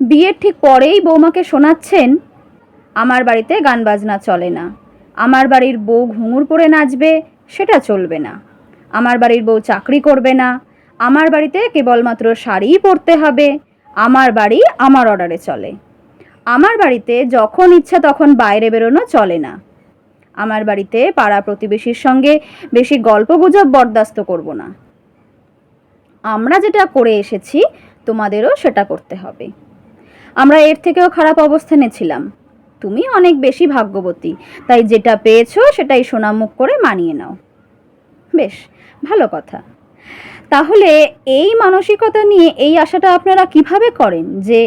বিয়ের ঠিক পরেই বৌমাকে শোনাচ্ছেন, আমার বাড়িতে গান বাজনা চলে না। আমার বাড়ির বউ ঘুঙুর পরে নাচবে, সেটা চলবে না। আমার বাড়ির বউ চাকরি করবে না। আমার বাড়িতে কেবলমাত্র শাড়িই পরতে হবে। আমার বাড়ি আমার অর্ডারে চলে। আমার বাড়িতে যখন ইচ্ছা তখন বাইরে বেরোনো চলে না। আমার বাড়িতে পাড়া প্রতিবেশীর সঙ্গে বেশি গল্পগুজব বরদাস্ত করব না। আমরা যেটা করে এসেছি, তোমাদেরও সেটা করতে হবে। আমরা এর থেকেও খারাপ অবস্থানে ছিলাম তুমি অনেক বেশি ভাগ্যবতী, তাই যেটা পেয়েছ সেটাই সোনামুখ করে মানিয়ে নাও। বেশ, ভালো কথা। তাহলে এই মানসিকতা নিয়ে এই আশাটা আপনারা কীভাবে করেন যে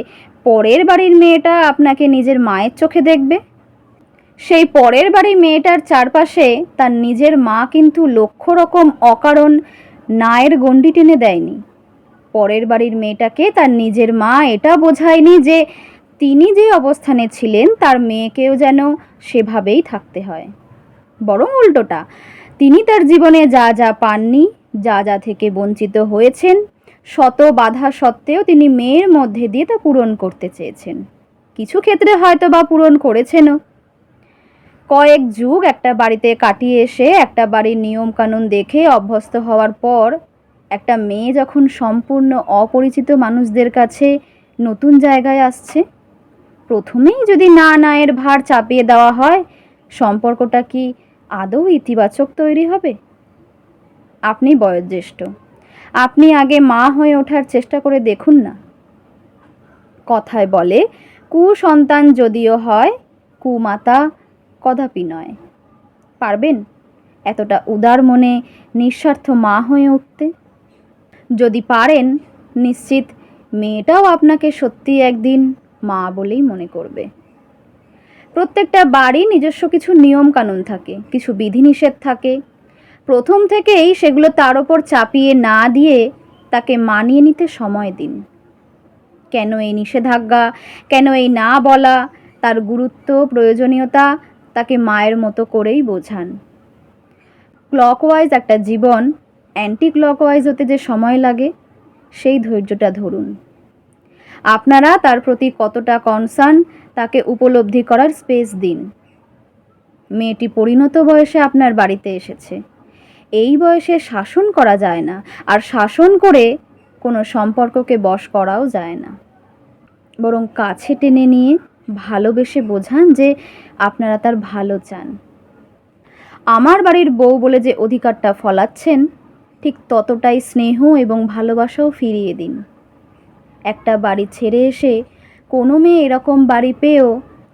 পরের বাড়ির মেয়েটা আপনাকে নিজের মায়ের চোখে দেখবে? সেই পরের বাড়ির মেয়েটার চারপাশে তার নিজের মা কিন্তু লক্ষ রকম অকারণ, নায়ের গণ্ডি টেনে দেয়নি। পরের বাড়ির মেয়েটাকে তার নিজের মা এটা বোঝায়নি যে তিনি যে অবস্থানে ছিলেন, তার মেয়েকেও যেন সেভাবেই থাকতে হয়। বরং উল্টোটা, তিনি তার জীবনে যা যা পাননি, যা যা থেকে বঞ্চিত হয়েছেন, শত বাধা সত্ত্বেও তিনি মেয়ের মধ্যে দিয়ে তা পূরণ করতে চেয়েছেন। কিছু ক্ষেত্রে হয়তো বা পূরণ করেছেনও। কয়েক যুগ একটা বাড়িতে কাটিয়ে এসে একটা বাড়ির নিয়মকানুন দেখে অভ্যস্ত হওয়ার পর একটা মেয়ে যখন সম্পূর্ণ অপরিচিত মানুষদের কাছে নতুন জায়গায় আসছে, প্রথমেই যদি না নায়ের ভার চাপিয়ে দেওয়া হয়, সম্পর্কটা কি আদৌ ইতিবাচক তৈরি হবে? আপনি বয়োজ্যেষ্ঠ। আপনি আগে মা হয়ে ওঠার চেষ্টা করে দেখুন না। কথায় বলে, কুসন্তান যদিও হয়, কুমাতা কদাপি নয়। পারবেন? এতটা উদার মনে নিঃস্বার্থ মা হয়ে উঠতে। যদি পারেন, নিশ্চিত মেয়েটাও আপনাকে সত্যি একদিন মা বলেই মনে করবে। প্রত্যেকটা বাড়ি নিজস্ব কিছু নিয়ম কানুন থাকে, কিছু বিধিনিষেধ থাকে। প্রথম থেকেই সেগুলো তার ওপর চাপিয়ে না দিয়ে তাকে মানিয়ে নিতে সময় দিন। কেন এই নিষেধাজ্ঞা, কেন এই না বলা, তার গুরুত্ব, প্রয়োজনীয়তা তাকে মায়ের মতো করেই বোঝান। ক্লকওয়াইজ একটা জীবন অ্যান্টি ক্লকওয়াইজ হতে যে সময় লাগে, সেই ধৈর্যটা ধরুন। আপনারা তার প্রতি কতটা কনসার্ন তাকে উপলব্ধি করার স্পেস দিন। মেয়েটি পরিণত বয়সে আপনার বাড়িতে এসেছে। এই বয়সে শাসন করা যায় না, আর শাসন করে কোনো সম্পর্ককে বশ করাও যায় না। বরং কাছে টেনে নিয়ে ভালোবেসে বোঝান যে আপনারা তার ভালো চান। আমার বাড়ির বউ বলে যে অধিকারটা ফলাচ্ছেন ঠিক ততটাই স্নেহ এবং ভালোবাসাও ফিরিয়ে দিন। একটা বাড়ি ছেড়ে এসে কোনো মেয়ে এরকম বাড়ি পেয়েও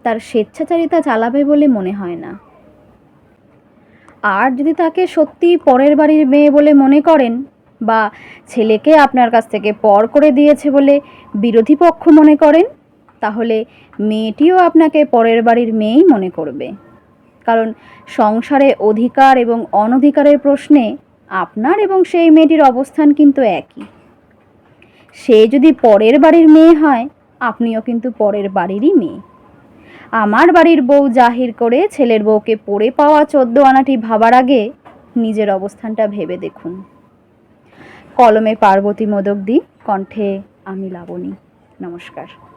তার স্বেচ্ছাচারিতা চালাবে বলে মনে হয় না। আর যদি তাকে সত্যি পরের বাড়ির মেয়ে বলে মনে করেন বা ছেলেকে আপনার কাছ থেকে পর করে দিয়েছে বলে বিরোধী পক্ষ মনে করেন, তাহলে মেয়েটিও আপনাকে পরের বাড়ির মেয়েই মনে করবে। কারণ সংসারে অধিকার এবং অনধিকারের প্রশ্নে আপনার এবং সেই মেয়েটির অবস্থান কিন্তু একই। সে যদি পরের বাড়ির মেয়ে হয়, আপনিও কিন্তু পরের বাড়িরই মেয়ে। আমার বাড়ির বউ জাহির করে ছেলের বউকে পড়ে পাওয়া চোদ্দ আনাটি ভাবার আগে নিজের অবস্থানটা ভেবে দেখুন। কলমে পার্বতী মোদক দি, কণ্ঠে আমি লাবণী। নমস্কার।